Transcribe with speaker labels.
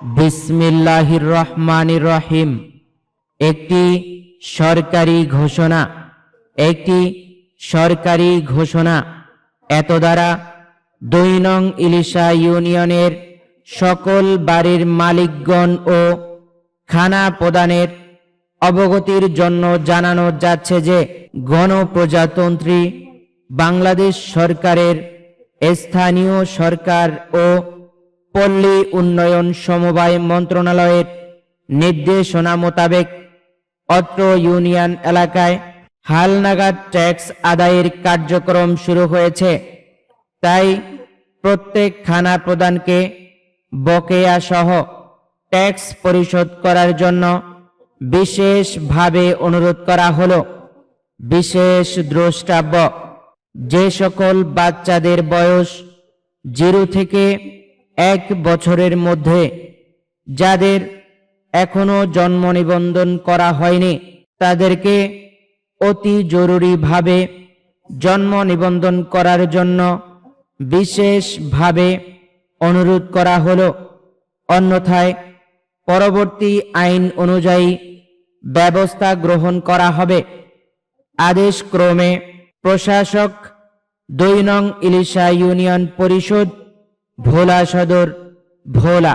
Speaker 1: বিসমিল্লাহির রহমানির রহিম একটি সরকারি ঘোষণা, একটি সরকারি ঘোষণা। এত দ্বারা দুই নং ইলিশা ইউনিয়নের সকল বাড়ির মালিকগণ ও খানা প্রদানের অবগতির জন্য জানানো যাচ্ছে যে, গণপ্রজাতন্ত্রী বাংলাদেশ সরকারের স্থানীয় সরকার ও পল্লী উন্নয়ন সমবায় মন্ত্রণালয়ের নির্দেশনা মোতাবেক অত্র ইউনিয়ন এলাকায় হালনাগাদ ট্যাক্স আদায়ের কার্যক্রম শুরু হয়েছে। তাই প্রত্যেক খানা প্রদানকে বকেয়া সহ ট্যাক্স পরিশোধ করার জন্য বিশেষভাবে অনুরোধ করা হলো। বিশেষ দ্রষ্টব্য, যে সকল বাচ্চাদের বয়স জিরো থেকে এক বছরের মধ্যে যাদের এখনও জন্ম নিবন্ধন করা হয়নি, তাদেরকে অতি জরুরিভাবে জন্ম নিবন্ধন করার জন্য বিশেষভাবে অনুরোধ করা হলো। অন্যথায় পরবর্তী আইন অনুযায়ী ব্যবস্থা গ্রহণ করা হবে। আদেশ ক্রমে প্রশাসক দুই নং ইলিশা ইউনিয়ন পরিষদ ভোলা সদর ভোলা।